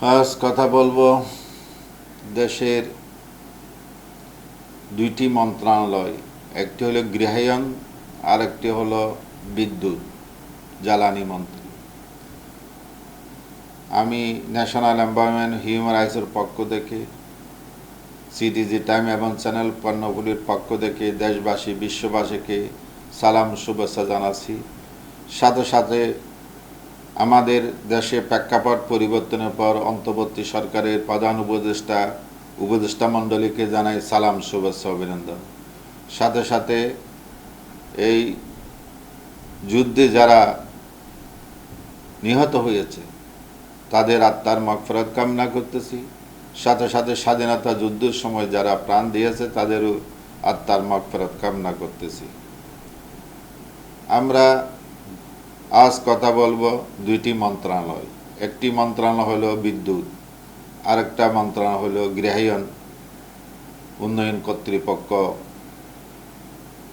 আজ কথা বলব, দেশের দুইটি মন্ত্রণালয়, একটি হলো গৃহায়ন আর একটি হলো বিদ্যুৎ, জ্বালানি মন্ত্রী। আমি ন্যাশনাল এনভায়রনমেন্ট হিউম্যান রাইটসের পক্ষ থেকে সিটিজি টাইম এবং চ্যানেল পণ্যগুলির পক্ষ থেকে দেশবাসী, বিশ্ববাসীকে সালাম, শুভেচ্ছা জানাচ্ছি। সাথে সাথে আমাদের দেশে প্রেক্ষাপট পরিবর্তনের পর অন্তর্বর্তী সরকারের প্রধান উপদেষ্টা উপদেষ্টা মণ্ডলীকে জানাই সালাম, শুভেচ্ছা, অভিনন্দন। সাথে সাথে এই যুদ্ধে যারা নিহত হয়েছে, তাদের আত্মার মাগফিরাত কামনা করতেছি। সাথে সাথে স্বাধীনতা যুদ্ধের সময় যারা প্রাণ দিয়েছে, তাদেরও আত্মার মাগফিরাত কামনা করতেছি। আমরা আজ কথা বলব দুইটি মন্ত্রণালয়। একটি মন্ত্রণালয় হলো বিদ্যুৎ, আরেকটা মন্ত্রণালয় হলো গৃহায়ন উন্নয়ন কর্তৃপক্ষ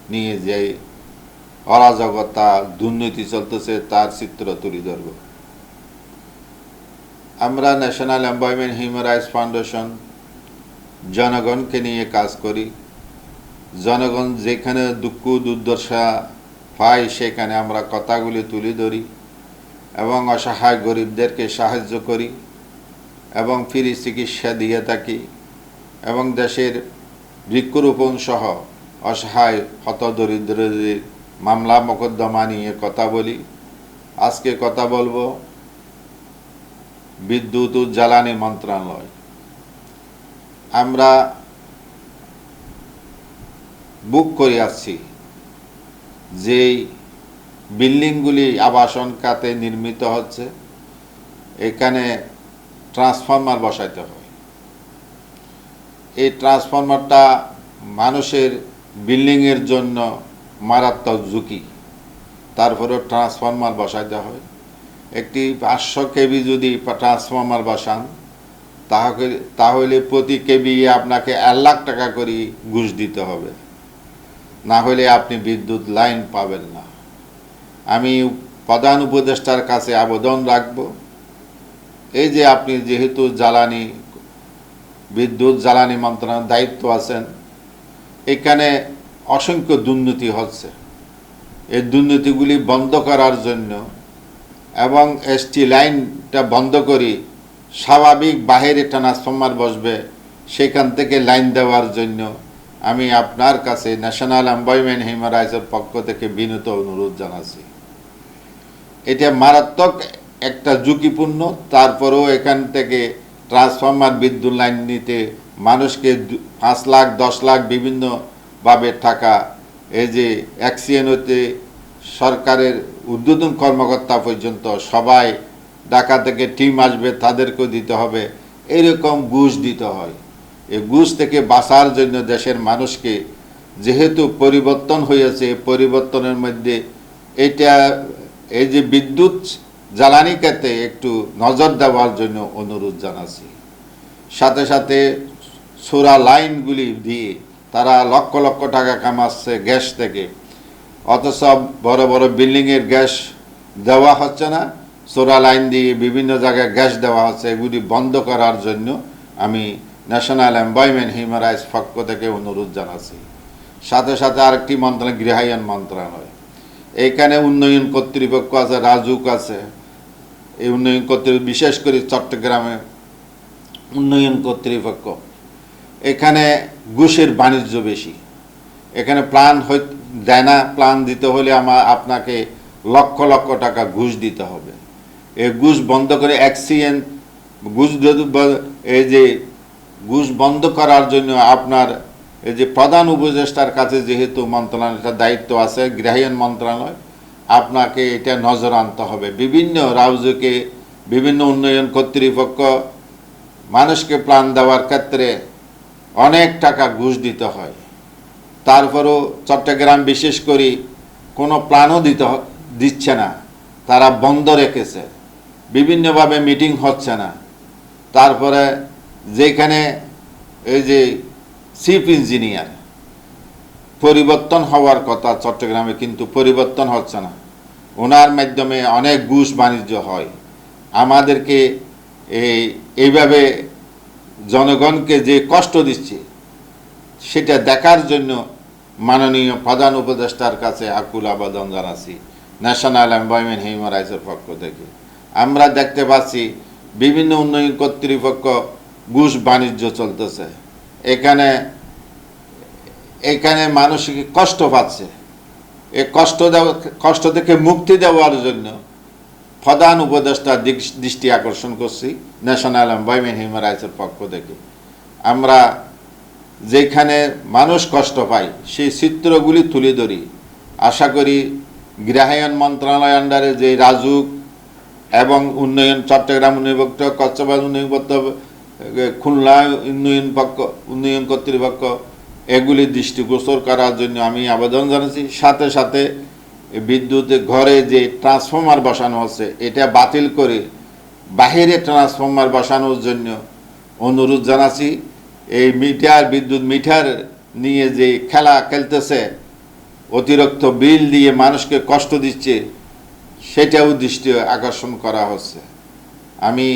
নিয়ে যে অরাজকতা, দুর্নীতি চলতেছে, তার চিত্র তুলে ধরব। আমরা national employment human rights foundation জনগণকে নিয়ে কাজ করি। জনগণ যেখানে দুঃখ, দুর্দশা পাই সেখানে আমরা কথাগুলি তুলে ধরি এবং অসহায় গরিবদেরকে সাহায্য করি এবং ফ্রি চিকিৎসা দিয়ে থাকি এবং দেশের বৃক্ষরোপণ সহ অসহায় হতদরিদ্রদের মামলা মোকদ্দমা নিয়ে কথা বলি। আজকে কথা বলব বিদ্যুৎ ও জ্বালানি মন্ত্রণালয়। আমরা বুক করে আসছি যেই বিল্ডিংগুলি আবাসন খাতে নির্মিত হচ্ছে, এখানে ট্রান্সফরমার বসাইতে হয়। এই ট্রান্সফরমারটা মানুষের বিল্ডিংয়ের জন্য মারাত্মক ঝুঁকি। তারপরেও ট্রান্সফরমার বসাইতে হয়। একটি পাঁচশো কেবি যদি ট্রান্সফরমার বসান তাহলে তাহলে প্রতি কেবি আপনাকে এক লাখ টাকা করে ঘুষ দিতে হবে। না হলে আপনি বিদ্যুৎ লাইন পাবেন না। আমি প্রধান উপদেষ্টার কাছে আবেদন রাখব। এই যে আপনি যেহেতু জ্বালানি, বিদ্যুৎ জ্বালানি মন্ত্রণালয়ের দায়িত্ব আছেন, এখানে অসংখ্য দুর্নীতি হচ্ছে। এই দুর্নীতিগুলি বন্ধ করার জন্য এবং এসটি লাইনটা বন্ধ করি স্বাভাবিক বাহিরে টানা ট্রান্সফর্মার বসবে, সেখান থেকে লাইন দেওয়ার জন্য আমি আপনার কাছে ন্যাশনাল এমপ্লয়মেন্ট হিউম্যান রাইটসের পক্ষ থেকে বিনীত অনুরোধ জানাচ্ছি। এটা মারাত্মক একটা ঝুঁকিপূর্ণ, তারপরেও এখান থেকে ট্রান্সফর্মার বিদ্যুৎ লাইন নিতে মানুষকে পাঁচ লাখ, দশ লাখ বিভিন্নভাবে টাকা, এই যে অ্যাক্সিডেন্ট হতে সরকারের উদ্বোধন কর্মকর্তা পর্যন্ত সবাই ঢাকা থেকে টিম আসবে, তাদেরকেও দিতে হবে, এরকম ঘুষ দিতে হয়। এই ঘুষ থেকে বাঁচার জন্য দেশের মানুষকে যেহেতু পরিবর্তন হয়েছে পরিবর্তনের মধ্যে এটা এই যে বিদ্যুৎ জ্বালানি খাতে একটু নজর দেওয়ার জন্য অনুরোধ জানাচ্ছি। সাথে সাথে সোরা লাইনগুলি দিয়ে তারা লক্ষ লক্ষ টাকা কামাচ্ছে গ্যাস থেকে। অথচ বড় বড় বিল্ডিংয়ের গ্যাস দেওয়া হচ্ছে না। সোরা লাইন দিয়ে বিভিন্ন জায়গায় গ্যাস দেওয়া হচ্ছে। এগুলি বন্ধ করার জন্য আমি ন্যাশনাল এমপ্লয়মেন্ট হিউম্যান রাইটস পক্ষ থেকে অনুরোধ জানাচ্ছি সাথে সাথে আরেকটি মন্ত্রণালয় গৃহায়ন মন্ত্রণালয় এইখানে উন্নয়ন কর্তৃপক্ষ আছে রাজুক আছে এই উন্নয়ন কর্তৃপক্ষ বিশেষ করে চট্টগ্রামে উন্নয়ন কর্তৃপক্ষ এখানে ঘুষের বাণিজ্য বেশি এখানে প্ল্যান হই দেয় না প্ল্যান দিতে হলে আমার আপনাকে লক্ষ লক্ষ টাকা ঘুষ দিতে হবে এই ঘুষ বন্ধ করে অ্যাক্সিডেন্ট ঘুষ এই যে ঘুষ বন্ধ করার জন্য আপনার এই যে প্রধান উপদেষ্টার কাছে যেহেতু মন্ত্রণালয়টা দায়িত্ব আছে গৃহায়ন মন্ত্রণালয়, আপনাকে এটা নজর আনতে হবে। বিভিন্ন রাজ্যকে বিভিন্ন উন্নয়ন কর্তৃপক্ষ মানুষকে প্ল্যান দেওয়ার ক্ষেত্রে অনেক টাকা ঘুষ দিতে হয়। তারপরও চট্টগ্রাম বিশেষ করে কোনো প্ল্যানও দিতে দিচ্ছে না। তারা বন্ধ রেখেছে। বিভিন্নভাবে মিটিং হচ্ছে না। তারপরে যেখানে এই যে চিফ ইঞ্জিনিয়ার, পরিবর্তন হওয়ার কথা চট্টগ্রামে কিন্তু পরিবর্তন হচ্ছে না। ওনার মাধ্যমে অনেক ঘুষ বাণিজ্য হয়। আমাদেরকে এই, এইভাবে জনগণকে যে কষ্ট দিচ্ছে, সেটা দেখার জন্য মাননীয় প্রধান উপদেষ্টার কাছে আকুল আবেদন জানাচ্ছি ন্যাশনাল এমপ্লয়মেন্ট হিউম্যান রাইটসের পক্ষ থেকে। আমরা দেখতে পাচ্ছি বিভিন্ন উন্নয়ন কর্তৃপক্ষ ঘুষ বাণিজ্য চলতেছে। এখানে এখানে মানসিক কষ্ট পাচ্ছে। এই কষ্ট কষ্ট থেকে মুক্তি দেওয়ার জন্য প্রধান উপদেষ্টা দৃষ্টি আকর্ষণ করছি ন্যাশনাল এমপ্লয়মেন্ট হিউম্যান রাইটসের পক্ষ থেকে। আমরা যেখানে মানুষ কষ্ট পায়, সেই চিত্রগুলি তুলে ধরি। আশা করি গৃহায়ন মন্ত্রণালয় আন্ডারে যে রাজুক এবং উন্নয়ন চট্টগ্রাম উন্নয়নপক্ষ কচ্ছবাজ উন্নয়নপক্ষ খুলনা উন্নয়ন পক্ষ, উন্নয়ন কর্তৃপক্ষ এগুলি দৃষ্টিগোচর করার জন্য আমি আবেদন জানাচ্ছি। সাথে সাথে বিদ্যুৎ ঘরে যে ট্রান্সফর্মার বসানো হচ্ছে এটা বাতিল করে বাহিরে ট্রান্সফর্মার বসানোর জন্য অনুরোধ জানাচ্ছি। এই মিটার, বিদ্যুৎ মিটার নিয়ে যে খেলা খেলতেছে, অতিরিক্ত বিল দিয়ে মানুষকে কষ্ট দিচ্ছে, সেটাও দৃষ্টি আকর্ষণ করা হচ্ছে। আমি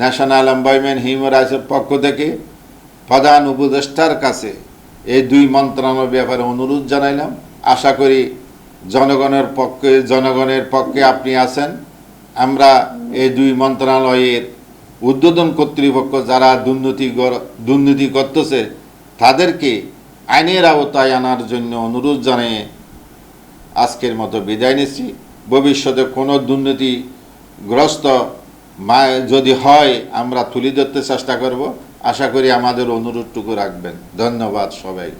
ন্যাশনাল এমপ্লয়মেন্ট হিউম্যান রাইটসের পক্ষ থেকে প্রধান উপদেষ্টার কাছে এই দুই মন্ত্রণালয়ের ব্যাপারে অনুরোধ জানাইলাম। আশা করি জনগণের পক্ষে জনগণের পক্ষে আপনি আছেন। আমরা এই দুই মন্ত্রণালয়ের উদ্বোধন কর্তৃপক্ষ যারা দুর্নীতি দুর্নীতি করতেছে, তাদেরকে আইনের আওতায় আনার জন্য অনুরোধ জানিয়ে আজকের মতো বিদায় নিচ্ছি। ভবিষ্যতে কোনো দুর্নীতিগ্রস্ত যদি হয় আমরা তুলে ধরতে চেষ্টা করব। আশা করি আমাদের অনুরোধটুকু রাখবেন। ধন্যবাদ সবাই